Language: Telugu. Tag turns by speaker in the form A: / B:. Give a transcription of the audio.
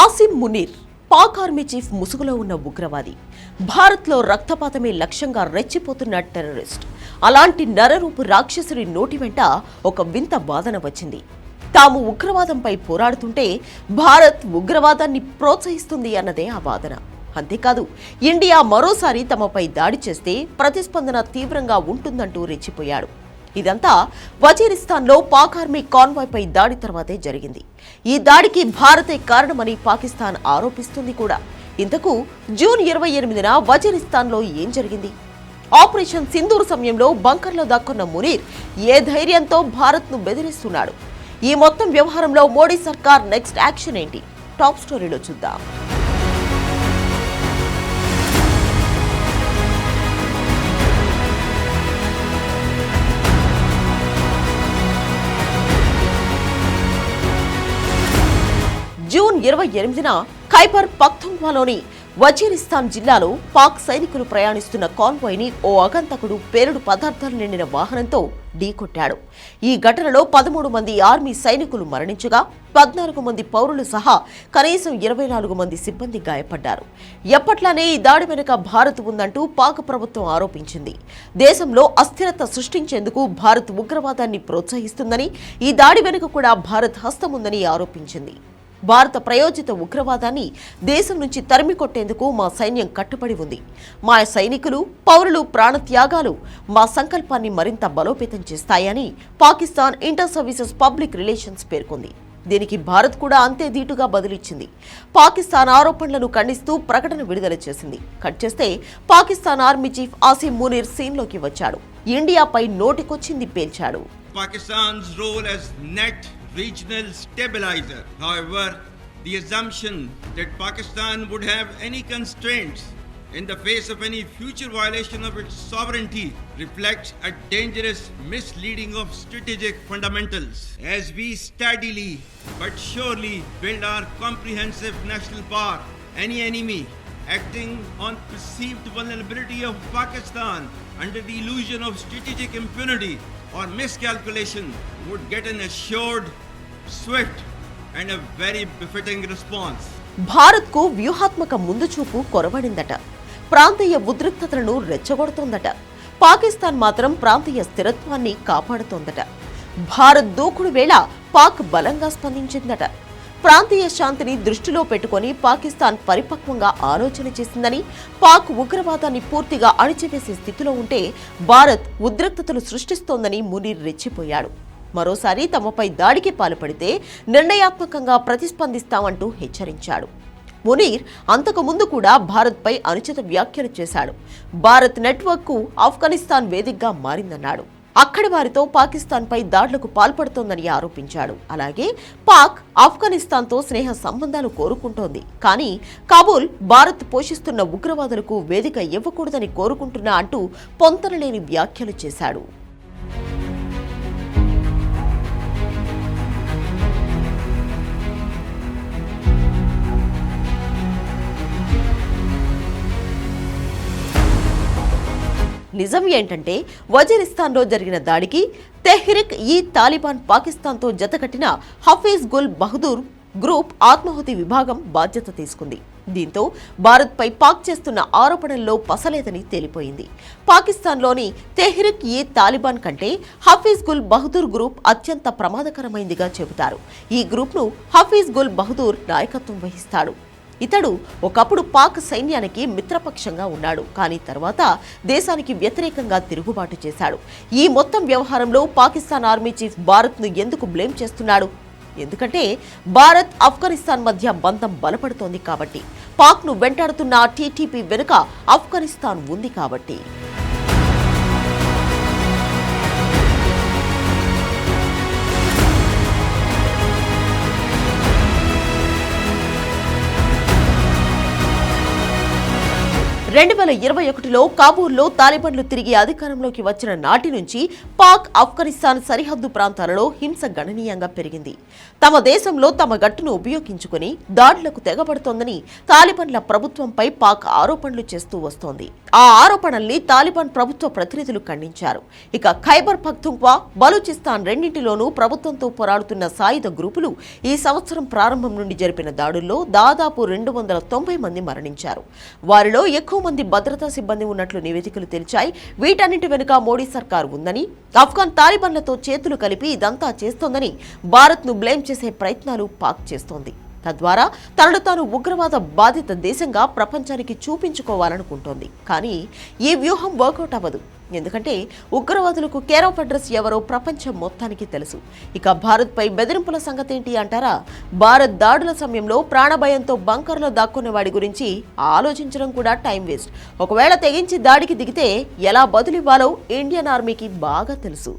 A: ఆసిమ్ మునీర్ పాక్ ఆర్మీ చీఫ్ ముసుగులో ఉన్న ఉగ్రవాది. భారత్లో రక్తపాతమే లక్ష్యంగా రెచ్చిపోతున్న టెర్రరిస్ట్. అలాంటి నరరూపు రాక్షసుడి నోటి వెంట ఒక వింత వాదన వచ్చింది. తాము ఉగ్రవాదంపై పోరాడుతుంటే భారత్ ఉగ్రవాదాన్ని ప్రోత్సహిస్తుంది అన్నదే ఆ వాదన. అంతేకాదు ఇండియా మరోసారి తమపై దాడి చేస్తే ప్రతిస్పందన తీవ్రంగా ఉంటుందంటూ రెచ్చిపోయాడు. ఇదంతా వజీరిస్తాన్లో పాక్ ఆర్మీ కాన్వాయ్పై దాడి తర్వాతే జరిగింది. ఈ దాడికి భారతే కారణమని పాకిస్తాన్ ఆరోపిస్తుంది కూడా. ఇంతకు జూన్ ఇరవై ఎనిమిదిన వజీరిస్తాన్లో ఏం జరిగింది? ఆపరేషన్ సింధూర్ సమయంలో బంకర్లో దాక్కున్న మునీర్ ఏ ధైర్యంతో భారత్ను బెదిరిస్తున్నాడు? ఈ మొత్తం వ్యవహారంలో మోడీ సర్కార్ నెక్స్ట్ యాక్షన్ ఏంటి? టాప్ స్టోరీలో చూద్దాం. ఇరవై ఎనిమిదిన ఖైబర్ పఖ్తుంఖ్వాలోని వజీరిస్తాన్ జిల్లాలో పాక్ సైనికులు ప్రయాణిస్తున్న కాన్వాయ్ని ఓ అగంతకుడు పేలుడు పదార్థాలు నిండిన వాహనంతో ఢీకొట్టాడు. ఈ ఘటనలో పదమూడు మంది ఆర్మీ సైనికులు మరణించగా పద్నాలుగు మంది పౌరులు సహా కనీసం ఇరవై నాలుగు మంది సిబ్బంది గాయపడ్డారు. ఎప్పట్లానే ఈ దాడి వెనుక భారత్ ఉందంటూ పాక్ ప్రభుత్వం ఆరోపించింది. దేశంలో అస్థిరత సృష్టించేందుకు భారత్ ఉగ్రవాదాన్ని ప్రోత్సహిస్తుందని ఈ దాడి వెనుక కూడా భారత్ హస్తముందని ఆరోపించింది. భారత ప్రయోజిత ఉగ్రవాదాన్ని దేశం నుంచి తరిమి కొట్టేందుకు మా సైన్యం కట్టుబడి ఉంది. మా సైనికులు పౌరులు ప్రాణత్యాగాలు మా సంకల్పాన్ని మరింత బలోపేతం చేస్తాయని Pakistan inter services public relations పేర్కొంది. దీనికి భారత్ కూడా అంతే ధీటుగా బదులిచ్చింది. పాకిస్తాన్ ఆరోపణలను ఖండిస్తూ ప్రకటన విడుదల చేసింది. కట్ చేస్తే పాకిస్తాన్ ఆర్మీ చీఫ్ ఆసిమ్ మునీర్ సీన్లోకి వచ్చాడు. ఇండియాపై నోటికొచ్చింది పేల్చాడు.
B: Pakistan role net regional stabilizer. However, the assumption that Pakistan would have any constraints in the face of any future violation of its sovereignty reflects a dangerous misleading of strategic fundamentals. As we steadily but surely build our comprehensive national power, any enemy acting on perceived vulnerability of Pakistan under the illusion of strategic impunity or miscalculation would get an assured, swift, and a very befitting response.
A: భారత్కు వ్యూహాత్మక ముందుచూపు కొరవడిందట. ప్రాంతీయ ఉద్రిక్తతలను రెచ్చగొడుతోందట. పాకిస్తాన్ మాత్రం ప్రాంతీయ స్థిరత్వాన్ని కాపాడుతోందట. భారత్ దూకుడు వేళ పాక్ బలంగా స్పందించిందట. ప్రాంతీయ శాంతిని దృష్టిలో పెట్టుకొని పాకిస్తాన్ పరిపక్వంగా ఆలోచన చేసిందని పాక్ ఉగ్రవాదాన్ని పూర్తిగా అణిచివేసే స్థితిలో ఉంటే భారత్ ఉద్రిక్తతలు సృష్టిస్తోందని మునీర్ రెచ్చిపోయాడు. మరోసారి తమపై దాడికి పాల్పడితే నిర్ణయాత్మకంగా ప్రతిస్పందిస్తామంటూ హెచ్చరించాడు. మునీర్ అంతకు ముందు కూడా భారత్పై అనుచిత వ్యాఖ్యలు చేశాడు. భారత్ నెట్వర్క్కు ఆఫ్ఘనిస్తాన్ వేదికగా మారిందన్నాడు. అక్కడి వారితో పాకిస్తాన్పై దాడులకు పాల్పడుతోందని ఆరోపించాడు. అలాగే పాక్ ఆఫ్ఘనిస్తాన్తో స్నేహ సంబంధాలు కోరుకుంటోంది. కానీ కాబూల్ భారత్ పోషిస్తున్న ఉగ్రవాదులకు వేదిక ఇవ్వకూడదని కోరుకుంటున్నా అంటూ పొంతనలేని వ్యాఖ్యలు చేశాడు. నిజం ఏంటంటే వజీరిస్తాన్లో జరిగిన దాడికి తెహ్రిక్ ఈ తాలిబాన్ పాకిస్తాన్తో జతకట్టిన హఫీజ్ గుల్ బహదూర్ గ్రూప్ ఆత్మాహుతి విభాగం బాధ్యత తీసుకుంది. దీంతో భారత్పై పాక్ చేస్తున్న ఆరోపణల్లో పసలేదని తేలిపోయింది. పాకిస్తాన్లోని తెహ్రిక్ ఈ తాలిబాన్ కంటే హఫీజ్ గుల్ బహదూర్ గ్రూప్ అత్యంత ప్రమాదకరమైందిగా చెబుతారు. ఈ గ్రూప్ను హఫీజ్ గుల్ బహదూర్ నాయకత్వం వహిస్తాడు. ఇతడు ఒకప్పుడు పాక్ సైన్యానికి మిత్రపక్షంగా ఉన్నాడు కానీ తర్వాత దేశానికి వ్యతిరేకంగా తిరుగుబాటు చేశాడు. ఈ మొత్తం వ్యవహారంలో పాకిస్తాన్ ఆర్మీ చీఫ్ భారత్ను ఎందుకు బ్లేమ్ చేస్తున్నాడు? ఎందుకంటే భారత్ ఆఫ్ఘనిస్తాన్ మధ్య బంధం బలపడుతోంది కాబట్టి. పాక్ను వెంటాడుతున్న టీటీపీ వెనుక ఆఫ్ఘనిస్తాన్ ఉంది కాబట్టి. రెండు వేల ఇరవై ఒకటిలో కాబూర్లో తాలిబాన్లు తిరిగి అధికారంలోకి వచ్చిన నాటి నుంచి పాక్ ఆఫ్ఘనిస్తాన్ సరిహద్దు ప్రాంతాలలో హింస గణనీయంగా పెరిగింది. తమ దేశంలో తమ గట్టును ఉపయోగించుకుని దాడులకు తెగబడుతోందని తాలిబాన్ల ప్రభుత్వంపై పాక్ ఆరోపణలు చేస్తూ వస్తోంది. ఆ ఆరోపణల్ని తాలిబాన్ ప్రభుత్వ ప్రతినిధులు ఖండించారు. ఇక ఖైబర్ పఖ్తుంక్వా బలూచిస్తాన్ రెండింటిలోనూ ప్రభుత్వంతో పోరాడుతున్న సాయుధ గ్రూపులు ఈ సంవత్సరం ప్రారంభం నుండి జరిపిన దాడుల్లో దాదాపు రెండు వందల తొంభై మంది మరణించారు. వారిలో ఎక్కువ మంది భద్రతా సిబ్బంది ఉన్నట్లు నివేదికలు తెలిచాయి. వీటన్నింటి వెనుక మోడీ సర్కార్ ఉందని ఆఫ్ఘాన్ తాలిబాన్లతో చేతులు కలిపి ఇదంతా చేస్తోందని భారత్ను బ్లేమ్ చేసే ప్రయత్నాలు పాక్ చేస్తోంది. తద్వారా తనను తాను ఉగ్రవాద బాధిత దేశంగా ప్రపంచానికి చూపించుకోవాలనుకుంటోంది. కానీ ఈ వ్యూహం వర్కౌట్ అవ్వదు. ఎందుకంటే ఉగ్రవాదులకు కేరఫ్ అడ్రస్ ఎవరో ప్రపంచం మొత్తానికి తెలుసు. ఇక భారత్పై బెదిరింపుల సంగతి ఏంటి అంటారా? భారత్ దాడుల సమయంలో ప్రాణభయంతో బంకర్లో దాక్కునే వాడి గురించి ఆలోచించడం కూడా టైం వేస్ట్ ఒకవేళ తెగించి దాడికి దిగితే ఎలా బదులివ్వాలో ఇండియన్ ఆర్మీకి బాగా తెలుసు.